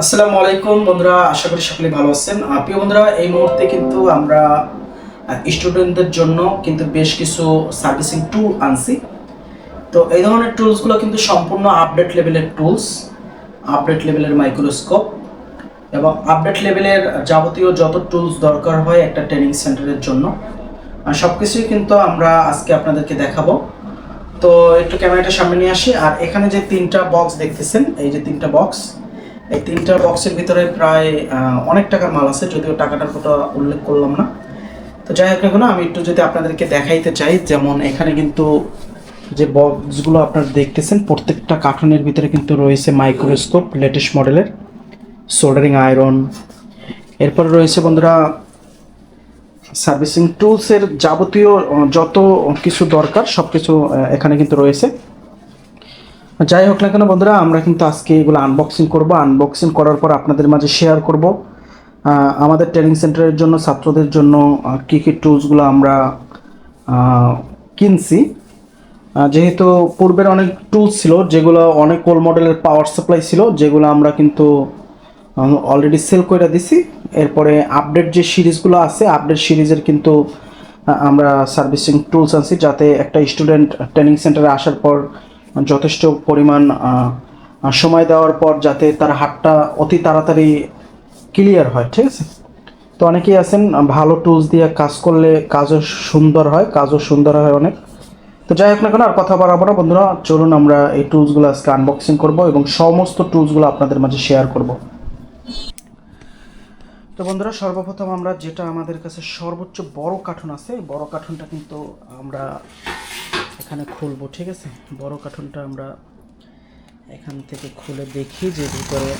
আসসালামু আলাইকুম বন্ধুরা, আশা করি সকলে ভালো আছেন। প্রিয় বন্ধুরা, এই মুহূর্তে কিন্তু আমরা স্টুডেন্টদের জন্য কিন্তু বেশ কিছু সার্ভিসিং টুল আনছি। তো এই ধরনের টুলসগুলো কিন্তু সম্পূর্ণ আপডেট লেভেলের টুলস আপডেট লেভেলের মাইক্রোস্কোপ এবং আপডেট লেভেলের যাবতীয় যত টুলস দরকার হয় একটা ট্রেনিং সেন্টারের জন্য। সব কিছুই কিন্তু আমরা আজকে আপনাদেরকে দেখাবো। তো একটু ক্যামেরাটা সামনে নিয়ে আসি। আর এখানে যে তিনটা বক্স দেখতেছেন, এই যে তিনটা বক্স এই তিনটা বক্সের ভিতরে প্রায় অনেক টাকার মাল আছে, যদিও টাকাটার কথা উল্লেখ করলাম না। তো যাই হোক, এখন আমি একটু যদি আপনাদেরকে দেখাইতে চাই, যেমন এখানে কিন্তু যে বক্সগুলো আপনারা দেখতেছেন, প্রত্যেকটা কার্টুনের ভিতরে কিন্তু রয়েছে মাইক্রোস্কোপ লেটেস্ট মডেলের সোল্ডারিং আয়রন এরপরে রয়েছে বন্ধুরা সার্ভিসিং টুলসের যাবতীয় যত কিছু দরকার সব কিছু এখানে কিন্তু রয়েছে। যাই হোক না কেন বন্ধুরা, আমরা কিন্তু আজকে এগুলো আনবক্সিং করব। আনবক্সিং করার পর আপনাদের মাঝে শেয়ার করব। আমাদের ট্রেনিং সেন্টারের জন্য, ছাত্রদের জন্য কী কী টুলসগুলো আমরা কিনছি। যেহেতু পূর্বের অনেক টুলস ছিল, যেগুলো অনেক কোল মডেলের পাওয়ার সাপ্লাই ছিল, যেগুলো আমরা কিন্তু অলরেডি সেল করে দিছি। এরপরে আপডেট যে সিরিজগুলো আছে আপডেট সিরিজের কিন্তু আমরা সার্ভিসিং টুলস আনছি, যাতে একটা স্টুডেন্ট ট্রেনিং সেন্টারে আসার পর যথেষ্ট পরিমাণ সময় দেওয়ার পর যাতে তার হাতটা অতি তাড়াতাড়ি ক্লিয়ার হয়, ঠিক আছে? তো অনেকেই আছেন ভালো টুলস দিয়ে কাজ করলে কাজও সুন্দর হয়, কাজও সুন্দর হয় অনেক। তো যাই হোক না কেন, আর কথা বাড়াবো না। বন্ধুরা, চলুন আমরা এই টুলসগুলো আজকে আনবক্সিং করব এবং সমস্ত টুলসগুলো আপনাদের মাঝে শেয়ার করব। তো বন্ধুরা, সর্বপ্রথম আমরা যেটা আমাদের কাছে সর্বোচ্চ বড় কার্টুন আছে বড় কার্টুনটা কিন্তু আমরা এখানে খুলবো, ঠিক আছে? বড় কার্টুনটা আমরা এখান থেকে খুলে দেখি যে ভিতরে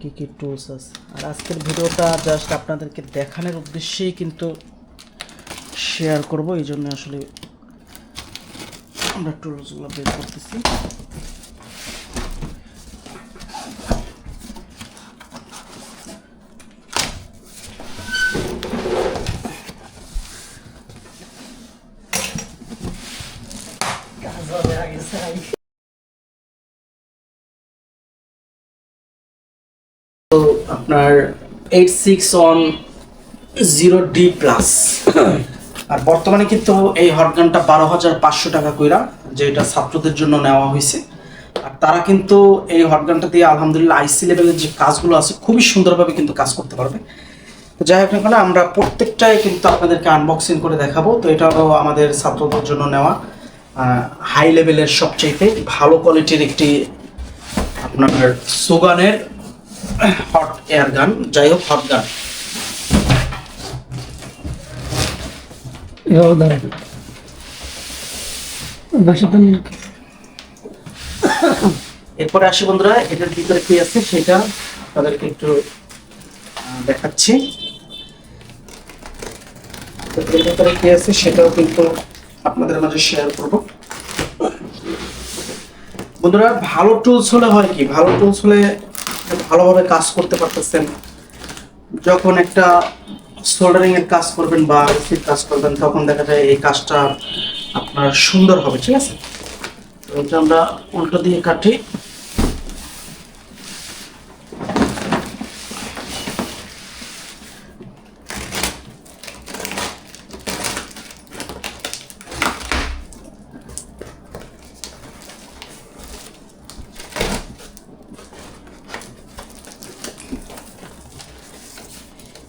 কী কী টুলস আছে। আর আজকের ভিডিওটা জাস্ট আপনাদেরকে দেখানোর উদ্দেশ্যেই কিন্তু শেয়ার করব, এই জন্য আসলে আমরা টুলসগুলো বের করতেছি তো আপনার eight six one zero D plus আর বর্তমানে কিন্তু এই হটগানটা বারো হাজার পাঁচশো টাকা কইরা যেটা ছাত্রদের জন্য নেওয়া হয়েছে আর তারা কিন্তু এই হটগানটা দিয়ে আলহামদুলিল্লাহ আইসি লেভেলের যে কাজগুলো আছে, খুবই সুন্দরভাবে কিন্তু কাজ করতে পারবে। তো যাই হোক না আমরা প্রত্যেকটাই কিন্তু আপনাদেরকে আনবক্সিং করে দেখাবো। তো এটাও আমাদের ছাত্রদের জন্য নেওয়া হাই লেভেলের সবচাইতে ভালো কোয়ালিটির একটি আপনার সুগানের হট এয়ার গান যাই হোক হট গান. এরপরে আসি বন্ধুরা এটার ভিতরে কি আছে সেটা তাদেরকে একটু দেখাচ্ছি। এর ভিতরে কি আছে সেটাও কিন্তু আপনাদের মাঝে শেয়ার করব। বন্ধুরা ভালো টুলস হলে হয় কি? ভালো টুলস হলে ভালোভাবে কাজ করতে পারতেছেন। যখন একটা সোল্ডারিং এর কাজ করবেন বা এসির কাজ করবেন, তখন দেখা যায় এই কাজটা আপনার সুন্দর হবে, ঠিক আছে? তো এটা আমরা উল্টো দিয়ে কাটি।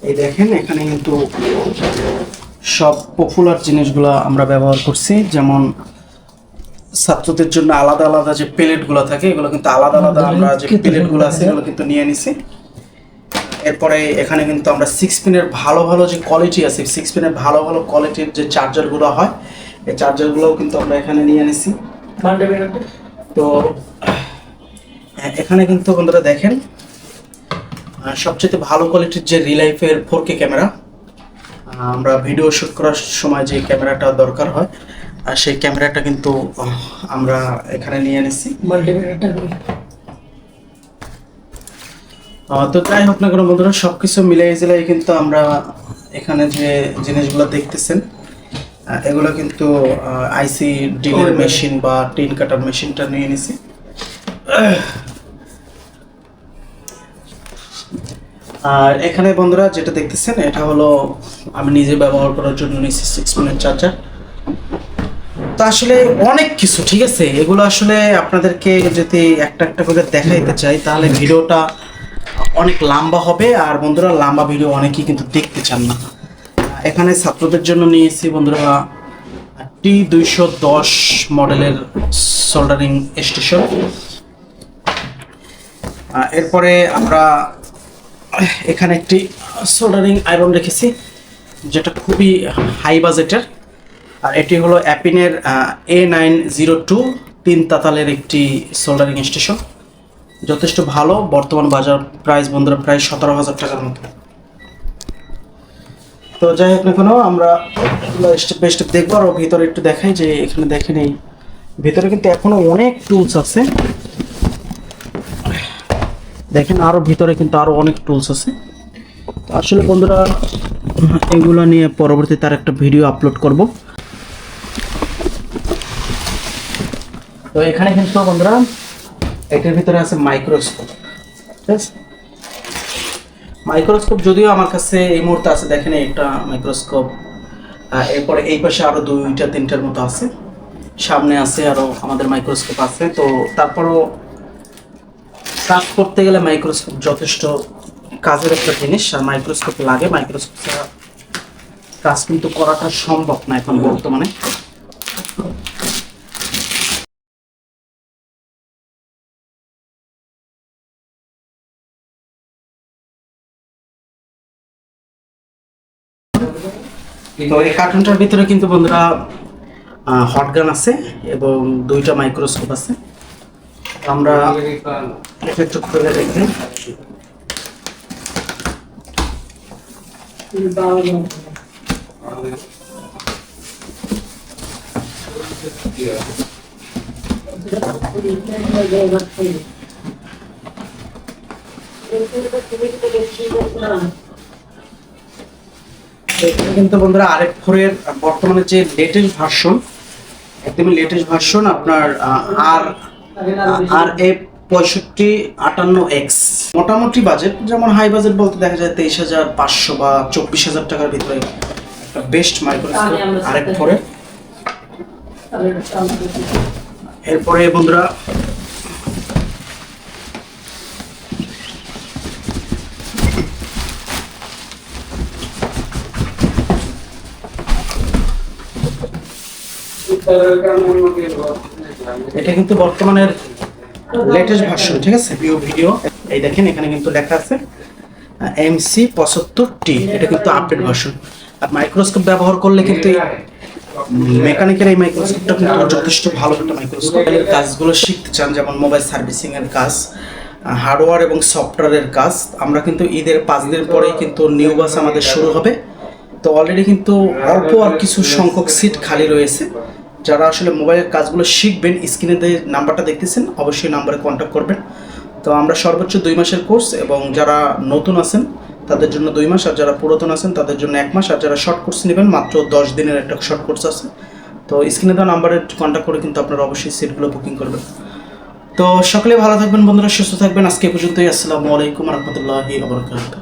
এই দেখেন এখানে কিন্তু সব পপুলার জিনিসগুলো আমরা ব্যবহার করছি। যেমন ছাত্রদের জন্য আলাদা আলাদা যে প্লেটগুলো থাকে এগুলো কিন্তু আলাদা আলাদা আমরা যে প্লেটগুলো আছে এগুলো কিন্তু নিয়ে নিছি। এরপরে এখানে কিন্তু আমরা সিক্স পিনের ভালো ভালো যে কোয়ালিটি আছে সিক্স পিনের ভালো ভালো কোয়ালিটির যে চার্জারগুলো হয় এই চার্জারগুলোও কিন্তু আমরা এখানে নিয়ে নিছি। তো এখানে কিন্তু বন্ধুরা দেখেন সবচেয়ে ভালো কোয়ালিটির যে রিলাইফের ফোর কে ক্যামেরা আমরা ভিডিও শ্যুট করার সময় যে ক্যামেরাটা দরকার হয় আর সেই ক্যামেরাটা কিন্তু আমরা এখানে নিয়ে এনেছি। তো যাই হোক না কোনো বন্ধুরা সব কিছু মিলাই জিলাই কিন্তু আমরা এখানে যে জিনিসগুলো দেখতেছেন এগুলো কিন্তু আইসি ডিলের মেশিন বা টিন কাটার মেশিনটা নিয়ে নিছি আর এখানে বন্ধুরা যেটা দেখতেছেন, এটা হলো আমি নিজে ব্যবহার করার জন্য নিয়েছি সিক্স মিনিট চার্জার তো আসলে অনেক কিছু, ঠিক আছে? এগুলো আসলে আপনাদেরকে যদি একটা একটা করে দেখাইতে চাই, তাহলে ভিডিওটা অনেক লম্বা হবে আর বন্ধুরা, লম্বা ভিডিও অনেকেই কিন্তু দেখতে চান না। এখানে ছাত্রদের জন্য নিয়েছি বন্ধুরা, টি দুইশো দশ মডেলের সোল্ডারিং স্টেশন এরপরে আমরা এখানে একটি সোল্ডারিং আয়রন রেখেছি, যেটা খুবই হাই বাজেটের আর এটি হলো অ্যাপিনের এ নাইন জিরো টু তিন তাতালের একটি সোল্ডারিং স্টেশন যথেষ্ট ভালো, বর্তমান বাজার প্রাইস বন্ধুরা প্রায় সতেরো হাজার টাকার মতো। তো যাই হোক না কেন, আমরা স্টেপ বাই স্টেপ দেখব, আর ভিতরে একটু দেখাই যে এখানে দেখেন এই ভিতরে কিন্তু এখনও অনেক টুলস আছে। দেখেন আরও ভিতরে কিন্তু আরও অনেক টুলস আছে। আসলে বন্ধুরা, এগুলো নিয়ে পরবর্তী তার একটা ভিডিও আপলোড করব। তো এখানে কিন্তু বন্ধুরা, এটার ভিতরে আছে মাইক্রোস্কোপ মাইক্রোস্কোপ যদিও আমার কাছে এই মুহূর্তে আছে, দেখেন একটা মাইক্রোস্কোপ এরপরে এই পাশে আরও দুইটা, তিনটার মতো আছে। সামনে আছে আরও আমাদের মাইক্রোস্কোপ আছে। তো তারপরও কাজ করতে গেলে মাইক্রোস্কোপ যথেষ্ট কাজের একটা জিনিস, আর মাইক্রোস্কোপ লাগে। মাইক্রোস্কোপ ছাড়া কাজ কিন্তু করাটা সম্ভব না এখন বর্তমানে। তো এই কার্টুনটার ভিতরে কিন্তু বন্ধুরা হটগান আছে এবং দুইটা মাইক্রোস্কোপ আছে। আমরা একটু খুলে দেখি কিন্তু বন্ধুরা, আরেক ফোরের বর্তমানে যে লেটেস্ট ভার্সন একদমই লেটেস্ট ভার্সন আপনার আর আর এ পঁয়ষট্টি আটান্ন এক্স মোটামুটি বাজেট যেমন হাই বাজেট বলতে দেখা যায় তেইশ হাজার পাঁচশো বা চব্বিশ হাজার টাকার ভিতরে একটা বেস্ট মাইক্রোস্কোপ আরেক ফোরে এরপরে বন্ধুরা এটা কিন্তু বর্তমানের লেটেস্ট ভার্সন ঠিক আছে? ভিউ ভিডিও এই দেখেন, এখানে কিন্তু লেখা আছে এমসি পঁচাত্তর টি এটা কিন্তু আপডেট ভার্সন আর মাইক্রোস্কোপ ব্যবহার করলে কিন্তু মেকানিক্যাল এই মাইক্রোস্কোপটা কিন্তু যথেষ্ট ভালো একটা মাইক্রোস্কোপ কাজগুলো শিখতে চান, যেমন মোবাইল সার্ভিসিং এর কাজ হার্ডওয়্যার এবং সফটওয়্যারের কাজ। আমরা কিন্তু ঈদের পাঁচ দিন পরেই কিন্তু নিউ বাস আমাদের শুরু হবে। তো অলরেডি কিন্তু অল্প আর কিছু সংখ্যক সিট খালি রয়েছে। যারা আসলে মোবাইলের কাজগুলো শিখবেন, স্ক্রিনে নাম্বারটা দেখতেছেন, অবশ্যই নাম্বারে কন্ট্যাক্ট করবেন। তো আমরা সর্বোচ্চ দুই মাসের কোর্স এবং যারা নতুন আছেন, তাদের জন্য দুই মাস, আর যারা পুরাতন আছেন, তাদের জন্য এক মাস, আর যারা শর্ট কোর্স নেবেন, মাত্র দশ দিনের একটা শর্ট কোর্স আছে। তো স্ক্রিনে দেওয়া নাম্বারে কন্ট্যাক্ট করে কিন্তু আপনারা অবশ্যই সিটগুলো বুকিং করবেন। তো সকলে ভালো থাকবেন বন্ধুরা, সুস্থ থাকবেন। আজকে পর্যন্তই। আসসালামু আলাইকুম রহমতুল্লাহি আবরকাত